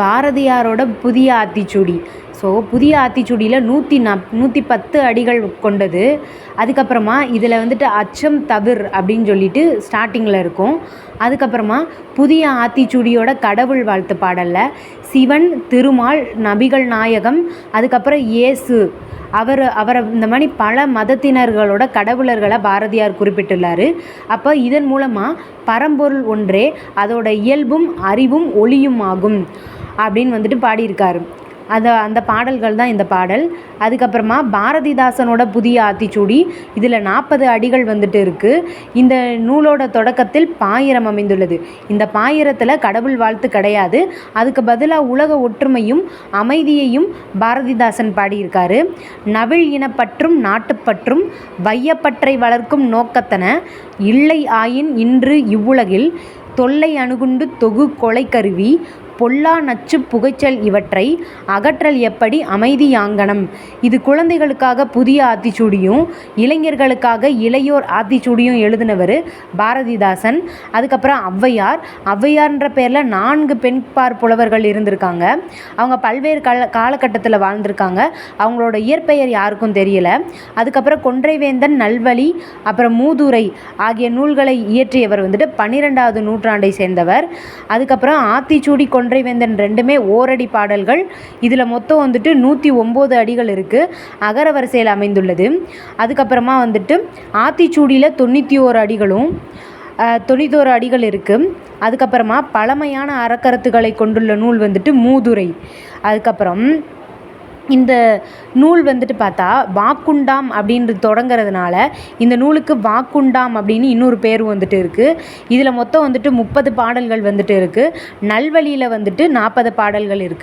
பாரதியாரோட புதிய ஆத்திச்சூடி. ஸோ புதிய ஆத்திச்சூடியில் நூற்றி நப் நூற்றி பத்து அடிகள் கொண்டது. அதுக்கப்புறமா இதில் வந்துட்டு அச்சம் தவிர் அப்படின்னு சொல்லிட்டு ஸ்டார்டிங்கில் இருக்கும். அதுக்கப்புறமா புதிய ஆத்திச்சூடியோட கடவுள் வாழ்த்து பாடலில் சிவன் திருமால் நபிகள் நாயகம் அதுக்கப்புறம் இயேசு. அவர் அவரை இந்த மாதிரி பல மதத்தினர்களோட கடவுளர்களை பாரதியார் குறிப்பிட்டுள்ளார். அப்போ இதன் மூலமாக பரம்பொருள் ஒன்றே அதோட இயல்பும் அறிவும் ஒளியும் ஆகும். அப்படின்னு வந்துட்டு பாடியிருக்காரு. அதை அந்த பாடல்கள் தான் இந்த பாடல். அதுக்கப்புறமா பாரதிதாசனோட புதிய ஆத்திச்சூடி இதில் நாற்பது அடிகள் வந்துட்டு இருக்குது இந்த நூலோட தொடக்கத்தில் பாயிரம் அமைந்துள்ளது. இந்த பாயிரத்தில் கடவுள் வாழ்த்து கிடையாது. அதுக்கு பதிலாக உலக ஒற்றுமையும் அமைதியையும் பாரதிதாசன் பாடியிருக்காரு. நவிழ் இனப்பற்றும் நாட்டுப்பற்றும் வையப்பற்றை வளர்க்கும் நோக்கத்தன இல்லை ஆயின் இன்று இவ்வுலகில் தொல்லை அணுகுண்டு தொகு கொலை கருவி பொல்லா நச்சு புகைச்சல் இவற்றை அகற்றல் எப்படி அமைதியாங்கனம்? இது குழந்தைகளுக்காக புதிய ஆத்திச்சூடியும் இளைஞர்களுக்காக இளையோர் ஆத்திச்சூடியும் எழுதினவர் பாரதிதாசன். அதுக்கப்புறம் ஔவையார். ஔவையார்ன்ற பேரில் நான்கு பெண்பார் புலவர்கள் இருந்திருக்காங்க. அவங்க பல்வேறு கால காலகட்டத்தில் வாழ்ந்திருக்காங்க. அவங்களோட இயற்பெயர் யாருக்கும் தெரியல. அதுக்கப்புறம் கொன்றைவேந்தன் நல்வழி அப்புறம் மூதுரை ஆகிய நூல்களை இயற்றியவர் வந்துட்டு பன்னிரெண்டாவது நூற்றாண்டை சேர்ந்தவர். அதுக்கப்புறம் ஆத்திச்சூடி கொன்றைவேந்தன் ரெண்டுமே ஓரடி பாடல்கள். இதில் மொத்தம் வந்துட்டு நூற்றி ஒம்பது அடிகள் இருக்குது அகர வரிசையில் அமைந்துள்ளது. அதுக்கப்புறமா வந்துட்டு ஆத்திச்சூடியில் தொண்ணூற்றி ஓரு அடிகளும் தொண்ணூத்தோரு அடிகள் இருக்குது அதுக்கப்புறமா பழமையான அறக்கருத்துக்களை கொண்டுள்ள நூல் வந்துட்டு மூதுரை. அதுக்கப்புறம் இந்த நூல் வந்துட்டு பார்த்தா வாக்குண்டாம் அப்படின்றது தொடங்குறதுனால இந்த நூலுக்கு வாக்குண்டாம் அப்படின்னு இன்னொரு பேர் வந்துட்டு இருக்குது இதில் மொத்தம் வந்துட்டு முப்பது பாடல்கள் வந்துட்டு இருக்குது நல்வழியில் வந்துட்டு நாற்பது பாடல்கள் இருக்குது